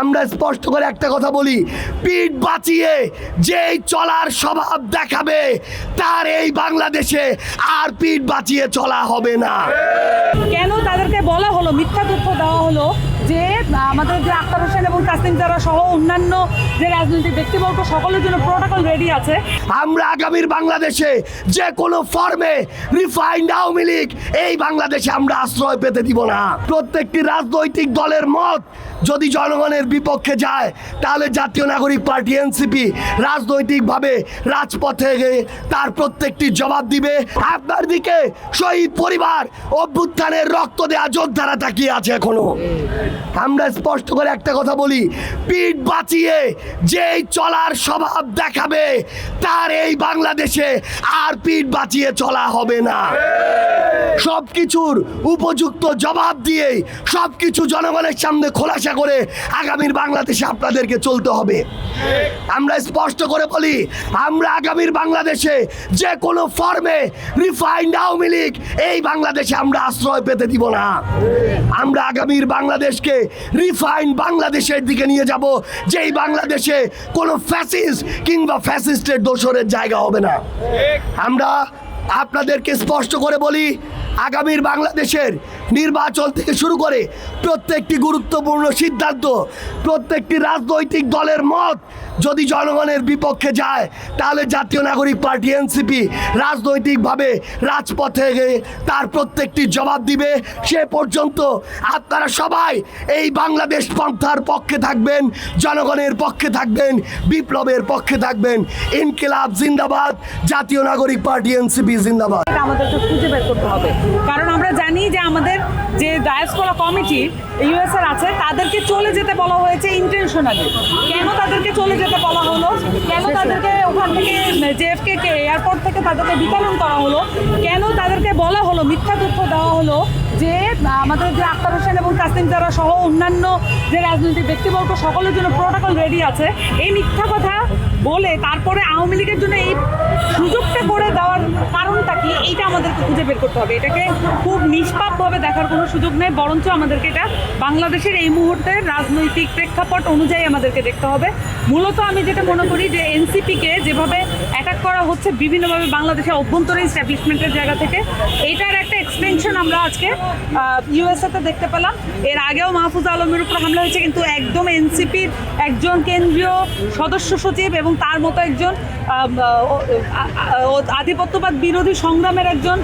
আমরা স্পষ্ট করে একটা কথা বলি, পিঠ বাঁচিয়ে যেই চলার স্বভাব দেখাবে, তার এই বাংলাদেশে আর পিঠ বাঁচিয়ে চলা হবে না। কেন তাদেরকে বলা হলো, মিথ্যা তথ্য দেওয়া হলো যে আমাদের যে আক্তার এবং তাসলিম তারা সহ অন্যান্য যে রাজনৈতিক ব্যক্তিবর্গ, সকলের জন্য প্রোটোকল রেডি আছে। আমরা আগামীর বাংলাদেশে যে কোনো ফর্মে রিফাইন্ড আওয়ামী লীগ, এই বাংলাদেশে আমরা আশ্রয় পেতে দিব না। প্রত্যেকটি রাজনৈতিক দলের মত যদি জনগণের বিপক্ষে যায়, তাহলে জাতীয় নাগরিক পার্টি এনসিপি রাজনৈতিকভাবে রাজপথে গিয়ে তার প্রত্যেকটি জবাব দিবে। আপনার দিকে শহীদ পরিবার অভ্যুত্থানের রক্ত দেওয়া যোদ্ধারা তাকিয়ে আছে এখনও। আমরা স্পষ্ট করে একটা কথা বলি, পিঠ বাঁচিয়ে যেই চলার স্বভাব দেখাবে, তার এই বাংলাদেশে আর পিঠ বাঁচিয়ে চলা হবে না। সব কিছুর উপযুক্ত জবাব দিয়ে সব কিছু জনগণের সামনে খোলাসা করে আগামীর বাংলাদেশে আপনাদেরকে চলতে হবে। আমরা স্পষ্ট করে বলি, আমরা আগামীর বাংলাদেশে যে কোনো ফর্মে রিফাইন্ড আওয়ামী লীগ, এই বাংলাদেশে আমরা আশ্রয় পেতে দিব না। আমরা আগামীর বাংলাদেশকে রিফাইন্ড বাংলাদেশের দিকে নিয়ে যাব, যেই বাংলাদেশে কোনো ফ্যাসিস্ট কিংবা ফ্যাসিস্টের দোষরের জায়গা হবে না। আমরা আপনাদেরকে স্পষ্ট করে বলি, আগামীর বাংলাদেশের নির্বাচন থেকে শুরু করে প্রত্যেকটি গুরুত্বপূর্ণ সিদ্ধান্ত, প্রত্যেকটি রাজনৈতিক দলের মত যদি জনগণের বিপক্ষে যায়, তাহলে জাতীয় নাগরিক পার্টি এনসিপি রাজনৈতিকভাবে রাজপথে তার প্রত্যেকটি জবাব দিবে। সে পর্যন্ত আপনারা সবাই এই বাংলাদেশ পন্থার পক্ষে থাকবেন, জনগণের পক্ষে থাকবেন, বিপ্লবের পক্ষে থাকবেন। ইনকিলাব জিন্দাবাদ, জাতীয় নাগরিক পার্টি এনসিপি জিন্দাবাদ। এটা আমাদেরকে খুঁজে বের করতে হবে। কারণ আমরা জানি যে আমাদের যে ডায়াসপোরা কমিটি ইউএসএর আছে, তাদেরকে চলে যেতে বলা হয়েছে ইন্টেনশনালি কেন তাদেরকে চলে যেতে বলা হলো? কেন তাদেরকে ওখান থেকে জেএফকে কে এয়ারপোর্ট থেকে তাদেরকে বিতরণ করা হলো? কেন তাদেরকে বলা হলো, মিথ্যা তথ্য দেওয়া হলো যে, আমাদের যে আক্তার হোসেন এবং তাসলিম তারা সহ অন্যান্য যে রাজনৈতিক ব্যক্তিবর্গ, সকলের জন্য প্রোটোকল রেডি আছে। এই মিথ্যা কথা বলে তারপরে আওয়ামী লীগের জন্য এই সুযোগটা করে দেওয়ার কারণটা কি এইটা আমাদেরকে খুঁজে বের করতে হবে। এটাকে খুব নিষ্পাপভাবে দেখার কোনো সুযোগ নেই, বরঞ্চ আমাদেরকে এটা বাংলাদেশের এই মুহূর্তে রাজনৈতিক প্রেক্ষাপট অনুযায়ী আমাদেরকে দেখতে হবে। মূলত আমি যেটা মনে করি যে এনসিপিকে যেভাবে অ্যাটাক করা হচ্ছে, বিভিন্নভাবে বাংলাদেশের অভ্যন্তরীণ স্ট্যাবলিশমেন্টের জায়গা থেকে, এটার একটা এক্সটেনশন আমরা আজকে ইউএসএতে দেখতে পেলাম। এর আগেও মাহফুজ আলমের উপর হামলা হয়েছে, কিন্তু একদম এনসিপির একজন কেন্দ্রীয় সদস্য সচিব এবং তার মতো একজন আধিপত্যবাদ বিরোধী সংগ্রামের একজন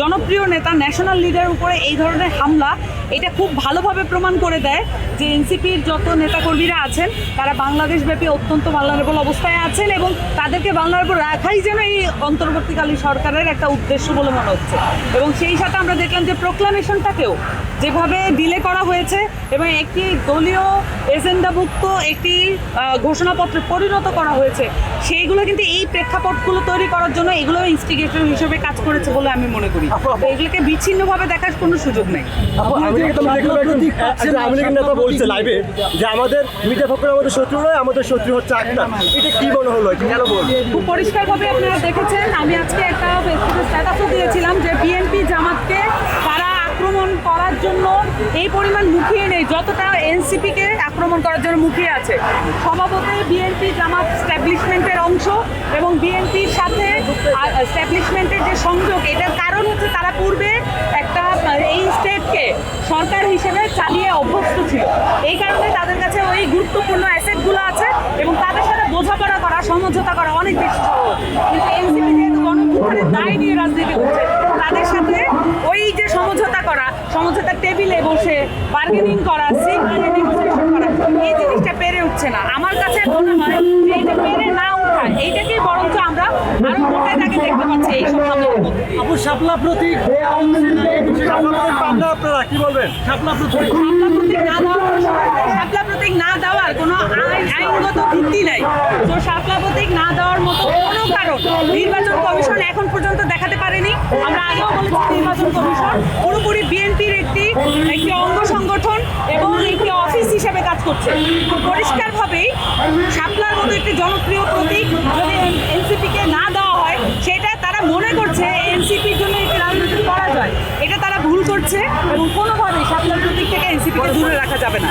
জনপ্রিয় নেতা ন্যাশনাল লিডার উপরে এই ধরনের হামলা। এটা খুব ভালোভাবে প্রমাণ করে দেয় যে এনসিপির যত নেতাকর্মীরা আছেন, তারা বাংলাদেশব্যাপী অত্যন্ত ভালনারেবল অবস্থায় আছেন এবং তাদেরকে ভালনারেবল রাখাই যেন এই অন্তর্বর্তীকালীন সরকারের একটা উদ্দেশ্য বলে মনে হচ্ছে। এবং সেই সাথে আমরা দেখলাম যে প্রোক্লামেশনটাকেও যেভাবে ডিলে করা হয়েছে এবং একটি দলীয় এজেন্ডাভুক্ত একটি ঘোষণাপত্রে পরিণত করা হয়েছে সেইগুলো কিন্তু এই প্রেক্ষাপটগুলো তৈরি করার জন্য এগুলো ইনস্টিগেটর হিসেবে কাজ করেছে বলে আমি মনে করি। এগুলোকে বিচ্ছিন্নভাবে দেখার কোনো সুযোগ নেই। নেতা বলছে লাইভে যে আমাদের মিডিয়া আমাদের শত্রু নয় আমাদের শত্রু হচ্ছে আক্তার এটা কি মনে হলো? কেন বল খুব পরিষ্কারভাবে আপনারা দেখেছেন আমি আজকে একটা ফেসবুকে স্ট্যাটাসও দিয়েছিলাম যে বিএনপি জামাতকে তারা আক্রমণ করার জন্য এই পরিমাণ মুখিয়ে নেই, যতটা এনসিপিকে আক্রমণ করার জন্য মুখিয়ে আছে। স্বভাবতই বিএনপি জামাত স্ট্যাবলিশমেন্টের অংশ এবং বিএনপির সাথে স্ট্যাবলিশমেন্টের যে সংযোগ, এটার কারণ হচ্ছে তারা পূর্বে একটা, এই স্টেটকে সরকার হিসেবে চালিয়ে অভ্যস্ত ছিল। এই কারণে তাদের কাছে ওই গুরুত্বপূর্ণ অ্যাসেটগুলো আছে এবং তাদের সাথে বোঝাপড়া করা, সমঝোতা করা অনেক বেশি সহজ। কিন্তু এনসিপি যেহেতু গণভোটের দায় নিয়ে রাজনীতি করছে তাদের সাথে ওই যে সমঝোতা করা সমঝোতার টেবিলে বসে বার্গেনিং করা নেগোসিয়েশন করা এই জিনিসটা পেরে উঠছে না। আমার কাছে মনে হয় যে পেরে না এইটাকেই বরঞ্চ আমরা আরও তাকে দেখতে পাচ্ছি হামলার মধ্যে। আপু শাপলা প্রতীক। আপনারা কি বলবেন? শাপলা প্রতীক। শাপলা প্রতীক না দেওয়ার শাপলা প্রতীক না দেওয়ার কোনো আইনগত ভিত্তি নাই। তো শাপলা প্রতীক না দেওয়ার মতো কোনো কারণ নির্বাচন এখন পর্যন্ত দেখাতে পারেনি আমরা আগেও বলেছি নির্বাচন কমিশন পুরোপুরি বিএনপির একটি একটি অঙ্গ সংগঠন এবং একটি অফিস হিসেবে কাজ করছে পরিষ্কারভাবেই শাপলার মতো একটি জনপ্রিয় প্রতীক যদি এনসিপিকে না দেওয়া হয় সেটা তারা মনে করছে এনসিপির জন্য একটি রাজনীতি করা যায় এটা তারা ভুল করছে এবং কোনোভাবেই শাপলার প্রতীক থেকে এনসিপিকে দূরে রাখা যাবে না